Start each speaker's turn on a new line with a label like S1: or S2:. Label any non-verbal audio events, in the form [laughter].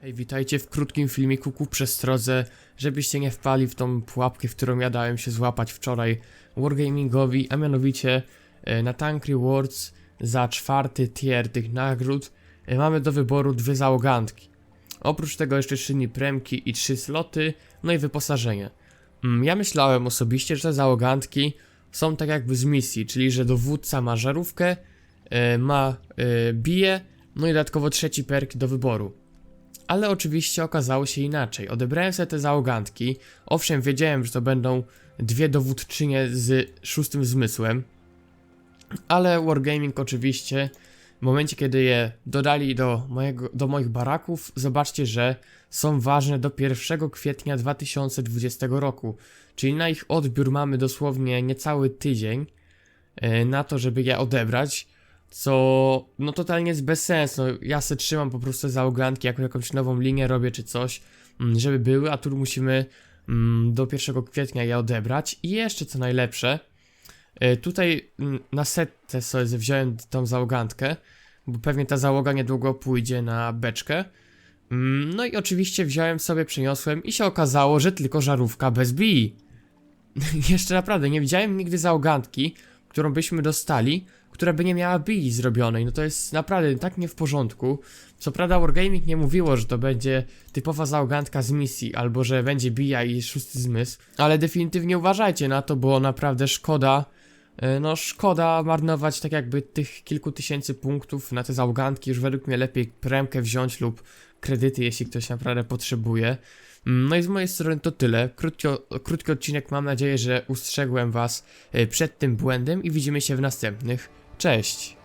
S1: Hej, witajcie w krótkim filmiku ku przestrodze, żebyście nie wpali w tą pułapkę, w którą ja dałem się złapać wczoraj Wargamingowi, a mianowicie e, na Tank Rewards za czwarty tier tych nagród e, mamy do wyboru dwie załogantki. Oprócz tego jeszcze trzy premki i trzy sloty, no i wyposażenie. Mm, Ja myślałem osobiście, że te załogantki są tak jakby z misji, czyli że dowódca ma żarówkę, e, ma bije, no i dodatkowo trzeci perk do wyboru. Ale oczywiście okazało się inaczej. Odebrałem sobie te załogantki. Owszem, wiedziałem, że to będą dwie dowódczynie z szóstym zmysłem. Ale Wargaming oczywiście, w momencie kiedy je dodali do, mojego, do moich baraków, zobaczcie, że są ważne do 1 kwietnia 2020 roku. Czyli na ich odbiór mamy dosłownie niecały tydzień e, na to, żeby je odebrać. Co no totalnie jest bez sensu. Ja se trzymam po prostu załogantki, jako jakąś nową linię robię czy coś, mm, żeby były, a tu musimy mm, do 1 kwietnia je odebrać. I jeszcze co najlepsze, y, tutaj mm, na setce sobie wziąłem tą załogantkę, bo pewnie ta załoga niedługo pójdzie na beczkę. No i oczywiście wziąłem sobie, przyniosłem i się okazało, że tylko żarówka bez BI. [laughs] Jeszcze naprawdę nie widziałem nigdy załogantki, którą byśmy dostali, która by nie miała bili zrobionej. No to jest naprawdę tak nie w porządku. Co prawda Wargaming nie mówiło, że to będzie typowa załogantka z misji, albo że będzie bija i szósty zmysł, ale definitywnie uważajcie na to, bo naprawdę szkoda, e, no szkoda marnować tak jakby tych kilku tysięcy punktów na te załogantki, już według mnie lepiej premkę wziąć lub kredyty, jeśli ktoś naprawdę potrzebuje. Mm, No i z mojej strony to tyle. Krótki, o- krótki odcinek, mam nadzieję, że ustrzegłem Was e, przed tym błędem i widzimy się w następnych. Cześć!